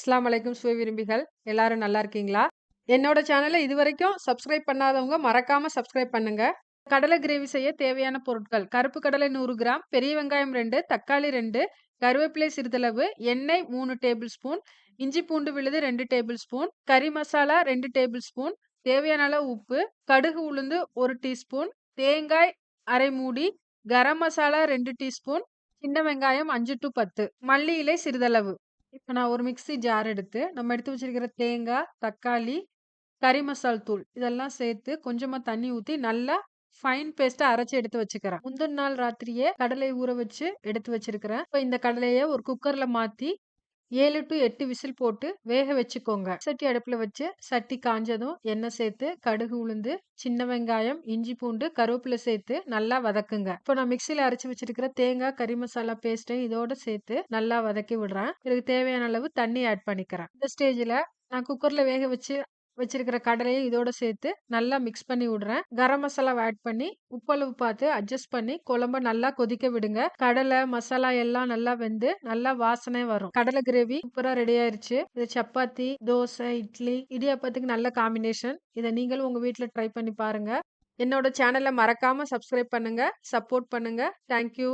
இஸ்லாம் அலைக்கும் சுவை விரும்பிகள் எல்லாரும் நல்லா இருக்கீங்களா? என்னோட சேனல இதுவரைக்கும் சப்ஸ்கிரைப் பண்ணாதவங்க மறக்காம சப்ஸ்கிரைப் பண்ணுங்க. கடலை கிரேவி செய்ய தேவையான பொருட்கள்: கருப்பு கடலை நூறு கிராம், பெரிய வெங்காயம் ரெண்டு தக்காளி ரெண்டு கருவேப்பிலை சிறிதளவு, எண்ணெய் மூணு டேபிள் ஸ்பூன், இஞ்சி பூண்டு விழுது ரெண்டு டேபிள் ஸ்பூன், கறி மசாலா ரெண்டு டேபிள் ஸ்பூன், தேவையான அளவு உப்பு, கடுகு உளுந்து ஒரு டீஸ்பூன், தேங்காய் அரை மூடி, கரம் மசாலா ரெண்டு டீஸ்பூன், சின்ன வெங்காயம் அஞ்சு டூ 10, மல்லி இலை சிறிதளவு. இப்ப நான் ஒரு மிக்ஸி ஜார் எடுத்து, நம்ம எடுத்து வச்சிருக்கிற தேங்காய், தக்காளி, கறி மசால் தூள் இதெல்லாம் சேர்த்து கொஞ்சமா தண்ணி ஊத்தி நல்லா ஃபைன் பேஸ்ட்டா அரைச்சு எடுத்து வச்சுக்கிறேன். முந்தின நாள் ராத்திரியே கடலை ஊற வச்சு எடுத்து வச்சிருக்கிறேன். இப்ப இந்த கடலைய ஒரு குக்கர்ல மாத்தி ஏழு டு எட்டு விசில் போட்டு வேக வச்சுக்கோங்க. சட்டி அடுப்புல வச்சு சட்டி காஞ்சதும் எண்ணெய் சேர்த்து, கடுகு உளுந்து, சின்ன வெங்காயம், இஞ்சி பூண்டு, கருவேப்பிலை சேர்த்து நல்லா வதக்குங்க. இப்போ நான் மிக்ஸில அரைச்சு வச்சிருக்கிற தேங்காய், கறி மசாலா பேஸ்ட்டையும் இதோட சேர்த்து நல்லா வதக்கி விடுறேன். இதுக்கு தேவையான அளவு தண்ணி ஆட் பண்ணிக்கிறேன். இந்த ஸ்டேஜ்ல நான் குக்கர்ல வேக வச்சு வச்சிருக்கிற கடலையும் இதோட சேர்த்து நல்லா மிக்ஸ் பண்ணி விடுறேன். கரம் மசாலா ஆட் பண்ணி உப்பளவு பார்த்து அட்ஜஸ்ட் பண்ணி குழம்ப நல்லா கொதிக்க விடுங்க. கடலை, மசாலா எல்லாம் நல்லா வெந்து நல்லா வாசனை வரும். கடலை கிரேவி சூப்பரா ரெடி ஆயிருச்சு. இது சப்பாத்தி, தோசை, இட்லி, இடியாப்பத்துக்கு நல்ல காம்பினேஷன். இதை நீங்களும் உங்க வீட்டில் ட்ரை பண்ணி பாருங்க. என்னோட சேனலை மறக்காம சப்ஸ்கிரைப் பண்ணுங்க. சப்போர்ட் பண்ணுங்க. Thank you.